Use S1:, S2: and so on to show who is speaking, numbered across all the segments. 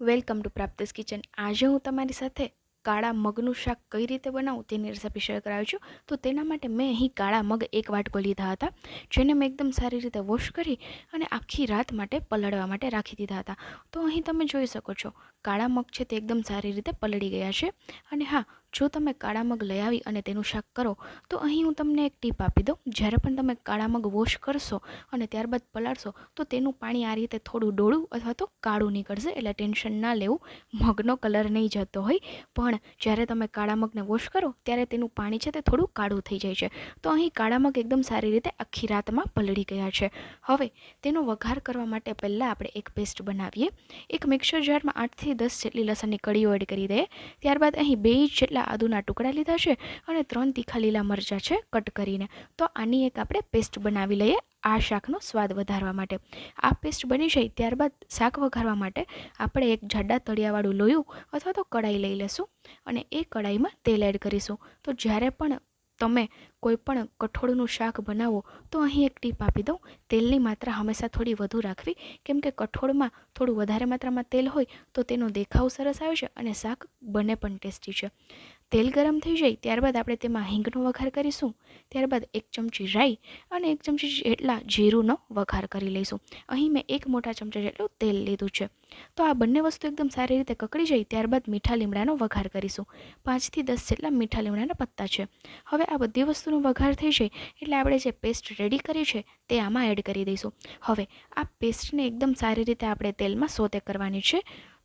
S1: Welcome to પ્રાપ્તિસ kitchen. આજે હું તમારી સાથે કાળા મગનું શાક કઈ રીતે બનાવું તેની રેસેપી શેર કરાવું છું. તો તેના માટે મેં અહીં કાળા મગ એક વાટકો લીધા હતા, જેને મેં એકદમ સારી રીતે વોશ કરી અને આખી રાત માટે પલળવા માટે રાખી દીધા હતા. તો અહીં તમે જોઈ શકો છો, કાળા મગ છે તે એકદમ સારી રીતે પલળી ગયા છે. અને હા જો તમે કાળા મગ લઈ આવી અને તેનું શાક કરો, તો અહીં હું તમને એક ટીપ આપી દઉં. જ્યારે પણ તમે કાળા મગ વોશ કરશો અને ત્યારબાદ પલાળશો, તો તેનું પાણી આ રીતે થોડું ડોળું અથવા તો કાળું નીકળશે. એટલે ટેન્શન ના લેવું. મગનો કલર નહીં જતો હોય. પણ જ્યારે તમે કાળા મગને વોશ કરો, ત્યારે તેનું પાણી છે તે થોડું કાળું થઈ જાય છે. તો અહીં કાળા મગ એકદમ સારી રીતે આખી રાતમાં પલળી ગયા છે. હવે, તેનો વઘાર કરવા માટે પહેલાં આપણે એક પેસ્ટ બનાવીએ. એક મિક્સર જારમાં આઠથી દસ જેટલી લસણની કળીઓ એડ કરી દઈએ. ત્યારબાદ અહીં બે ઇંચ જેટલા આદુના ટુકડા લીધા છે અને ત્રણ તીખા લીલા મરચાં છે કટ કરીને. તો આની એક આપણે પેસ્ટ બનાવી લઈએ આ શાકનો સ્વાદ વધારવા માટે. આ પેસ્ટ બની જાય ત્યારબાદ શાક વઘારવા માટે આપણે એક જાડા તળિયાવાળું લોયું અથવા તો કડાઈ લઈ લેશું અને એ કડાઈમાં તેલ એડ કરીશું. તો જ્યારે પણ તમે કોઈ પણ કઠોળનું શાક બનાવો, તો અહીં એક ટીપ આપી દઉં. તેલની માત્રા હંમેશા થોડી વધુ રાખવી. કેમ કે કઠોળમાં થોડું વધારે માત્રામાં તેલ હોય, તો તેનો દેખાવ સરસ આવે છે અને શાક બને પણ ટેસ્ટી છે. તેલ ગરમ થઈ જાય ત્યારબાદ આપણે તેમાં હિંગનો વઘાર કરીશું. ત્યારબાદ એક ચમચી રાઈ અને એક ચમચી જેટલા જીરુંનો વઘાર કરી લઈશું. અહીં મેં એક મોટા ચમચા જેટલું તેલ લીધું છે. તો આ બંને વસ્તુ એકદમ સારી રીતે કકડી જાય ત્યારબાદ મીઠા લીમડાનો વઘાર કરીશું. પાંચથી દસ જેટલા મીઠા લીમડાના પત્તા છે. હવે આ બધી વસ્તુનો વઘાર થઈ જાય એટલે આપણે જે પેસ્ટ રેડી કરી છે તે આમાં એડ કરી દઈશું. હવે આ પેસ્ટને એકદમ સારી રીતે આપણે તેલમાં સોતે કરવાની છે.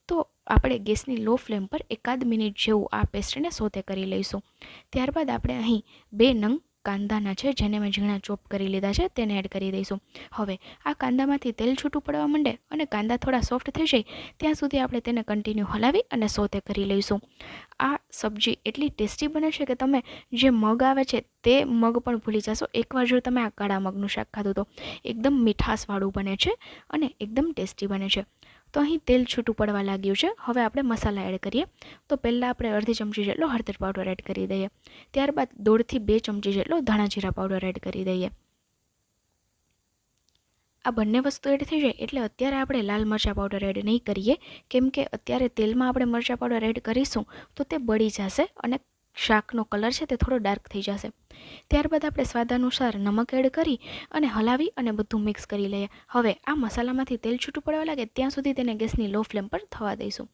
S1: તો આપણે ગેસની લો ફ્લેમ પર એકાદ મિનિટ જેવું આ પેસ્ટને સોતે કરી લઈશું. ત્યારબાદ આપણે અહીં બે નંગ કાંદાના છે, જેને મેં ઝીણા ચોપ કરી લીધા છે, તેને એડ કરી દઈશું. હવે આ કાંદામાંથી તેલ છૂટું પડવા માંડે અને કાંદા થોડા સોફ્ટ થઈ જાય, ત્યાં સુધી આપણે તેને કન્ટિન્યુ હલાવી અને સોતે કરી લઈશું. આ સબ્જી એટલી ટેસ્ટી બને છે કે તમે જે મગ આવે છે, તે મગ પણ ભૂલી જશો. એકવાર જો તમે આ કાળા મગનું શાક ખાધું તો. એકદમ મીઠાશવાળું બને છે અને એકદમ ટેસ્ટી બને છે. તો અહીં તેલ છૂટું પડવા લાગ્યું છે. હવે આપણે મસાલા એડ કરીએ. તો પહેલાં આપણે અડધી ચમચી જેટલો હળદર પાવડર એડ કરી દઈએ. ત્યારબાદ દોઢથી બે ચમચી જેટલો ધાણા જીરા પાવડર એડ કરી દઈએ. આ બંને વસ્તુ એડ થઈ જાય એટલે અત્યારે આપણે લાલ મરચાં પાવડર એડ નહીં કરીએ. કેમ કે અત્યારે તેલમાં આપણે મરચાં પાવડર એડ કરીશું તો તે બળી જશે અને શાકનો કલર છે તે થોડો ડાર્ક થઈ જશે. ત્યારબાદ આપણે સ્વાદ અનુસાર નમક એડ કરી અને હલાવી અને બધું મિક્સ કરી લઈએ. હવે આ મસાલામાંથી તેલ છૂટું પડવા લાગે ત્યાં સુધી તેને ગેસની લો ફ્લેમ પર થવા દઈશું.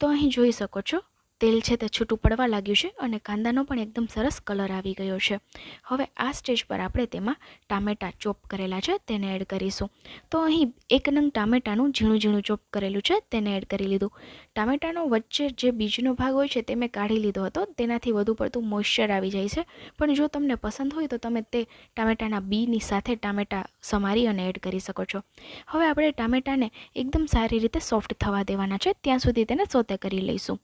S1: તો અહીં જોઈ શકો છો તેલ છે તે છૂટું પડવા લાગ્યું છે અને કાંદાનો પણ એકદમ સરસ કલર આવી ગયો છે. હવે આ સ્ટેજ પર આપણે તેમાં ટામેટાં ચોપ કરેલા છે તેને એડ કરીશું. તો અહીં એક નંગ ટામેટાનું ઝીણું ઝીણું ચોપ કરેલું છે તેને એડ કરી લીધું. ટામેટાનો વચ્ચે જે બીજનો ભાગ હોય છે તે મેં કાઢી લીધો હતો. તેનાથી વધુ પડતું મોઇશ્ચર આવી જાય છે. પણ જો તમને પસંદ હોય તો તમે તે ટામેટાના બીની સાથે ટામેટાં સમારી અને એડ કરી શકો છો. હવે આપણે ટામેટાને એકદમ સારી રીતે સોફ્ટ થવા દેવાના છે. ત્યાં સુધી તેને સોતે કરી લઈશું.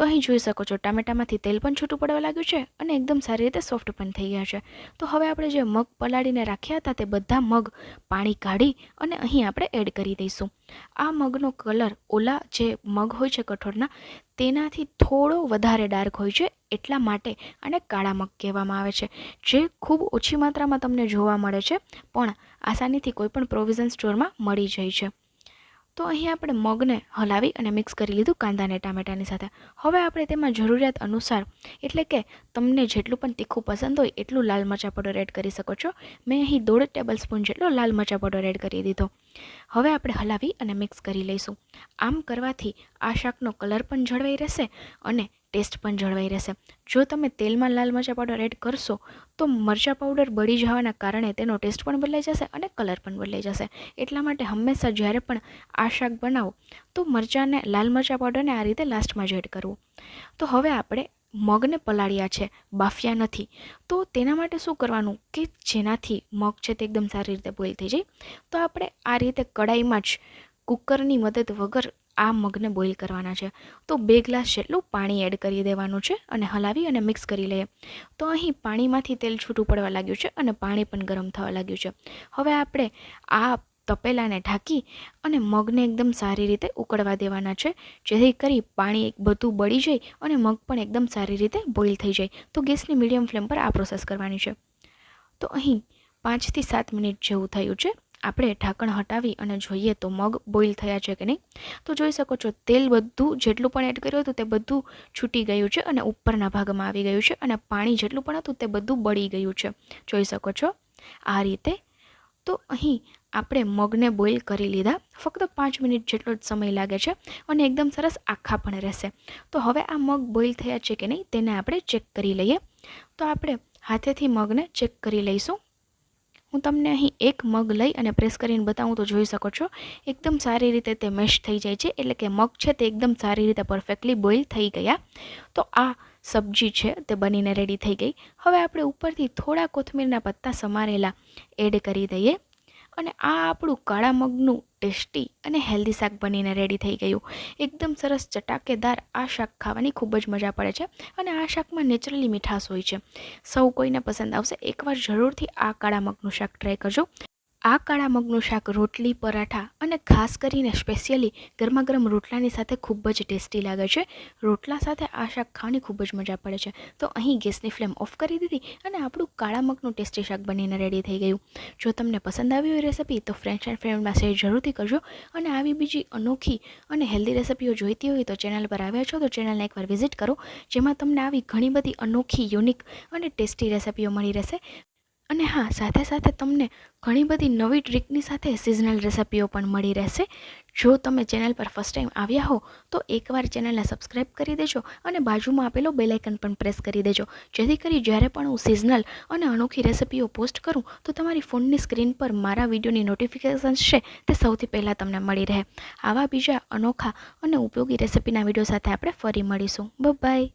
S1: તો અહીં જોઈ શકો છો, ટામેટામાંથી તેલ પણ છૂટું પડવા લાગ્યું છે અને એકદમ સારી રીતે સોફ્ટ પણ થઈ ગયા છે. તો હવે આપણે જે મગ પલાળીને રાખ્યા હતા તે બધા મગ પાણી કાઢી અને અહીં આપણે એડ કરી દઈશું. આ મગનો કલર ઓલા જે મગ હોય છે કઠોળના, તેનાથી થોડો વધારે ડાર્ક હોય છે એટલા માટે આને કાળા મગ કહેવામાં આવે છે. જે ખૂબ ઓછી માત્રામાં તમને જોવા મળે છે, પણ આસાનીથી કોઈપણ પ્રોવિઝન સ્ટોરમાં મળી જાય છે. તો અહીં આપણે મગને હલાવી અને મિક્સ કરી લીધું કાંદા અને ટામેટાની સાથે. હવે આપણે તેમાં જરૂરિયાત અનુસાર, એટલે કે તમને જેટલું પણ તીખું પસંદ હોય એટલું લાલ મરચાં પાવડર એડ કરી શકો છો. મેં અહીં દોઢ ટેબલ સ્પૂન જેટલો લાલ મરચાં પાવડર એડ કરી દીધો. હવે આપણે હલાવી અને મિક્સ કરી લઈશું. આમ કરવાથી આ શાકનો કલર પણ જળવાઈ રહેશે અને ટેસ્ટ પણ જળવાઈ રહેશે. જો તમે તેલમાં લાલ મરચાં પાવડર એડ કરશો, તો મરચાં પાવડર બળી જવાના કારણે તેનો ટેસ્ટ પણ બદલાઈ જશે અને કલર પણ બદલાઈ જશે. એટલા માટે હંમેશા જ્યારે પણ આ શાક બનાવો, તો મરચાંને, લાલ મરચાં પાવડરને આ રીતે લાસ્ટમાં જ એડ કરવું. તો હવે આપણે મગને પલાળ્યા છે, બાફ્યા નથી. તો તેના માટે શું કરવાનું કે જેનાથી મગ છે તે એકદમ સારી રીતે બોઇલ થઈ જાય? તો આપણે આ રીતે કડાઈમાં જ કુકરની મદદ વગર આ મગને બોઇલ કરવાના છે. તો બે ગ્લાસ જેટલું પાણી એડ કરી દેવાનું છે અને હલાવી અને મિક્સ કરી લઈએ. તો અહીં પાણીમાંથી તેલ છૂટું પડવા લાગ્યું છે અને પાણી પણ ગરમ થવા લાગ્યું છે. હવે આપણે આ તપેલાને ઢાંકી અને મગને એકદમ સારી રીતે ઉકળવા દેવાના છે. જેથી કરી પાણી બધું બળી જાય અને મગ પણ એકદમ સારી રીતે બોઇલ થઈ જાય. તો ગેસની મીડિયમ ફ્લેમ પર આ પ્રોસેસ કરવાની છે. તો અહીં પાંચથી સાત મિનિટ જેવું થયું છે. આપણે ઢાંકણ હટાવી અને જોઈએ તો મગ બોઇલ થયા છે કે નહીં. તો જોઈ શકો છો, તેલ બધું જેટલું પણ એડ કર્યું હતું તે બધું છૂટી ગયું છે અને ઉપરના ભાગમાં આવી ગયું છે અને પાણી જેટલું પણ હતું તે બધું બળી ગયું છે. જોઈ શકો છો આ રીતે. તો અહીં આપણે મગને બોઇલ કરી લીધા. ફક્ત પાંચ મિનિટ જેટલો જ સમય લાગે છે અને એકદમ સરસ આખા પણ રહેશે. તો હવે આ મગ બોઇલ થયા છે કે નહીં તેને આપણે ચેક કરી લઈએ. તો આપણે હાથેથી મગને ચેક કરી લઈશું. હું તમને અહીં એક મગ લઈ અને પ્રેસ કરીને બતાવું તો જોઈ શકો છો. એકદમ સારી રીતે તે મેશ થઈ જાય છે. એટલે કે મગ છે તે એકદમ સારી રીતે પરફેક્ટલી બોઇલ થઈ ગયા. તો આ સબ્જી છે તે બનીને રેડી થઈ ગઈ. હવે આપણે ઉપરથી થોડા કોથમીરના પત્તા સમારેલા એડ કરી દઈએ. અને આ આપણું કાળા મગનું ટેસ્ટી અને હેલ્ધી શાક બનીને રેડી થઈ ગયું. એકદમ સરસ ચટાકેદાર આ શાક ખાવાની ખૂબ જ મજા પડે છે અને આ શાકમાં નેચરલી મીઠાશ હોય છે. સૌ કોઈને પસંદ આવશે. એકવાર જરૂરથી આ કાળા મગનું શાક ટ્રાય કરજો. આ કાળા મગનું શાક રોટલી, પરાઠા અને ખાસ કરીને સ્પેશિયલી ગરમા ગરમ રોટલાની સાથે ખૂબ જ ટેસ્ટી લાગે છે. રોટલા સાથે આ શાક ખાવાની ખૂબ જ મજા પડે છે. તો અહીં ગેસની ફ્લેમ ઓફ કરી દીધી અને આપણું કાળા મગનું ટેસ્ટી શાક બનીને રેડી થઈ ગયું. જો તમને પસંદ આવી હોય રેસીપી તો ફ્રેન્ડ્સ એન્ડ ફ્રેન્ડમાં શેર જરૂરથી કરજો અને આવી બીજી અનોખી અને હેલ્ધી રેસીપીઓ જોઈતી હોય તો ચેનલ પર આવ્યા છો તો ચેનલને એકવાર વિઝિટ કરો, જેમાં તમને આવી ઘણી બધી અનોખી યુનિક અને ટેસ્ટી રેસીપીઓ મળી રહેશે. અને હા, સાથે સાથે તમને ઘણી બધી નવી ટ્રીકની સાથે સિઝનલ રેસિપીઓ પણ મળી રહેશે. જો તમે ચેનલ પર ફર્સ્ટ ટાઈમ આવ્યા હો, તો એકવાર ચેનલને સબસ્ક્રાઈબ કરી દેજો અને બાજુમાં આપેલો બેલાઇકન પણ પ્રેસ કરી દેજો. જેથી કરી જ્યારે પણ હું સિઝનલ અને અનોખી રેસિપીઓ પોસ્ટ કરું, તો તમારી ફોનની સ્ક્રીન પર મારા વિડીયોની નોટિફિકેશન્સ છે તે સૌથી પહેલાં તમને મળી રહે. આવા બીજા અનોખા અને ઉપયોગી રેસિપીના વીડિયો સાથે આપણે ફરી મળીશું. બાય